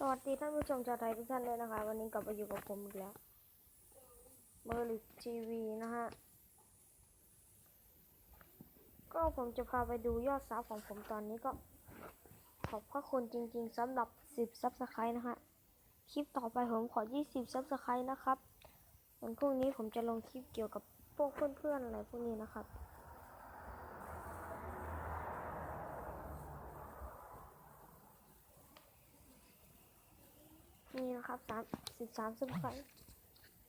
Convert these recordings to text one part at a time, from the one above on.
สวัสดีท่านผู้ชมชาวไทยทุกท่านเลยนะคะ วันนี้กลับมาอยู่กับผมอีกแล้วเบอร์ลิกทีวีนะฮะก็ผมจะพาไปดูยอดซับของผมตอนนี้ก็ ขอบพระคุณจริง ๆสำหรับ 10ซับสไครต์นะฮะคลิปต่อไปผมขอ 20ซับสไครต์นะครับวันพรุ่งนี้ผมจะลงคลิปเกี่ยวกับพวกเพื่อนๆอะไรพวกนี้นะครับ นี่นะครับสามสิบสามสิบครั้ง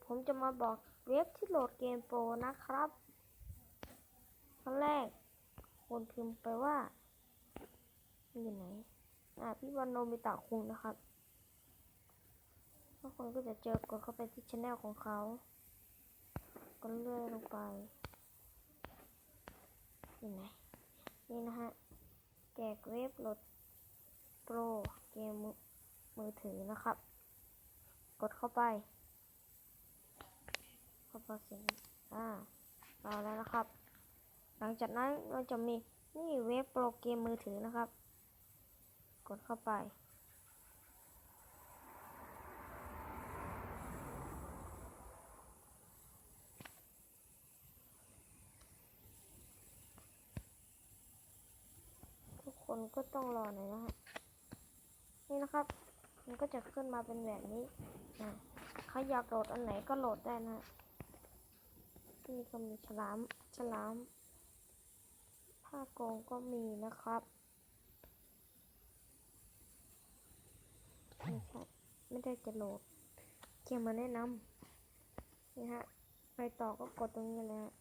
ผมจะมาบอกเว็บที่โหลดเกมโปรนะครับขั้นแรกคนพิมพ์ไปว่าอยู่ไหน อ่า พี่วันโนมิตะคุงนะครับทุกคนก็จะเจอกดเข้าไปที่ช anel ของเขา ก็เลื่อนลงไปอยู่ไหน นี่นะฮะ แจกเว็บโหลดโปรเกมมือถือนะครับ กดเข้าไปเข้าไปเสียงอ่าเอาแล้วนะครับ หลังจากนั้นเราจะมีนี่เว็บโปรเกมมือถือนะครับ กดเข้าไป ทุกคนก็ต้องรอหน่อยนะฮะนี่นะครับ มันก็จะขึ้นมาเป็นแบบนี้อะใครอยากโหลดอันไหนก็โหลดได้นะนี่ก็มีฉลาม ฉลาม ผ้าโกงก็มีนะครับไม่ใช่ไม่ได้จะโหลดเกียนมาแนะนำนี่ฮะ ไปต่อก็กดตรงนี้เลยฮะ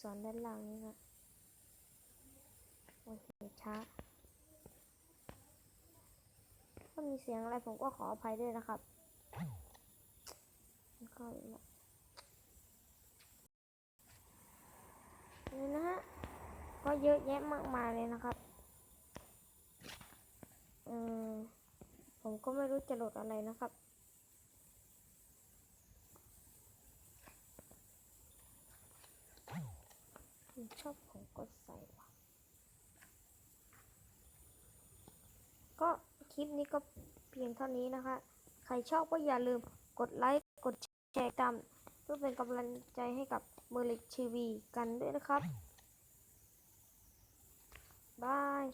สอนด้านล่างนี้ครับโอเคช้า ถ้า มีเสียงอะไรผมก็ขออภัยด้วยนะครับก็นี่นะฮะ ก็เยอะแยะมากมายเลยนะครับเออผมก็ไม่รู้จะโหลดอะไรนะครับ ชอบผมก็ใส่ว่ะ ก็ คลิปนี้ก็เพียงเท่านี้นะคะ ใครชอบก็อย่าลืมกดไลค์ กดแชร์ตามเพื่อเป็นกำลังใจให้กับเมอร์ลิกทีวีกันด้วยนะครับบาย